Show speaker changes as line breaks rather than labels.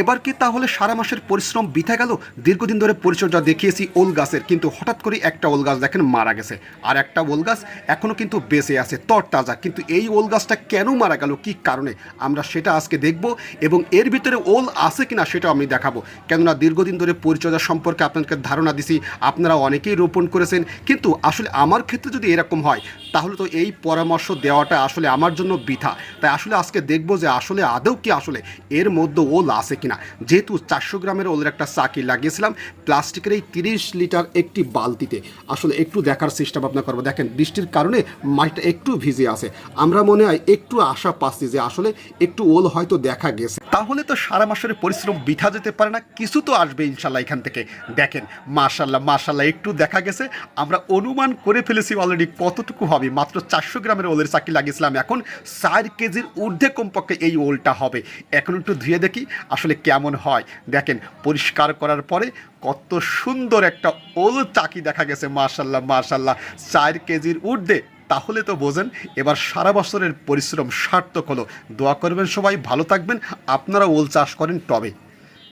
এবার কি তাহলে সারা মাসের পরিশ্রম বিথা গেল? দীর্ঘদিন ধরে পরিচর্যা দেখিয়েছি ওল গাছের, কিন্তু হঠাৎ করে একটা ওল গাছ দেখেন মারা গেছে। আর একটা ওল গাছ এখনও কিন্তু বেঁচে আছে, তরতাজা। কিন্তু এই ওল গাছটা কেন মারা গেল, কি কারণে? আমরা সেটা আজকে দেখব এবং এর ভিতরে ওল আছে কিনা সেটাও আমি দেখাবো। কেননা দীর্ঘদিন ধরে পরিচর্যা সম্পর্কে আপনাদেরকে ধারণা দিছি, আপনারা অনেকেই রোপণ করেছেন, কিন্তু আসলে আমার ক্ষেত্রে যদি এরকম হয়, তাহলে তো এই পরামর্শ দেওয়াটা আসলে আমার জন্য বৃথা। তাই আসলে আজকে দেখব যে আসলে আদৌ কি আসলে এর মধ্যে ওল আছে কিনা। যেহেতু চারশো গ্রামের ওলের একটা চাকি লাগিয়েছিলাম, প্লাস্টিকের এই তিরিশ লিটার একটি বালতিতে। আসলে একটু দেখার চেষ্টা ভাবনা করব। দেখেন, বৃষ্টির কারণে মাটিটা একটু ভিজে আছে। আমরা মনে হয় একটু আশা পাচ্ছি যে আসলে একটু ওল হয়তো দেখা গেছে। তাহলে তো সারা মাসের পরিশ্রম বিঠা যেতে পারে না, কিছু তো আসবে ইনশাল্লাহ এখান থেকে। দেখেন, মাশাল্লাহ মাশাল্লাহ, একটু দেখা গেছে। আমরা অনুমান করে ফেলেছি অলরেডি কতটুকু হবে। মাত্র চারশো গ্রামের ওলের চাকি লাগিয়েছিলাম। এখন চার কেজির ঊর্ধ্বে কমপক্ষে এই ওলটা হবে। এখন একটু ধুয়ে দেখি। আসলে কেমন হয়? দেখেন, পরিষ্কার করার পরে কত সুন্দর একটা ওল চাকি দেখা গেছে মার্শাল্লাহ মার্শাল্লাহ চার কেজির ঊর্ধ্বে, তাহলে তো বোঝেন, এবার সারা বছরের পরিশ্রম সার্থক হলো। দোয়া করবেন সবাই, ভালো থাকবেন। আপনারা ওল চাষ করেন টবে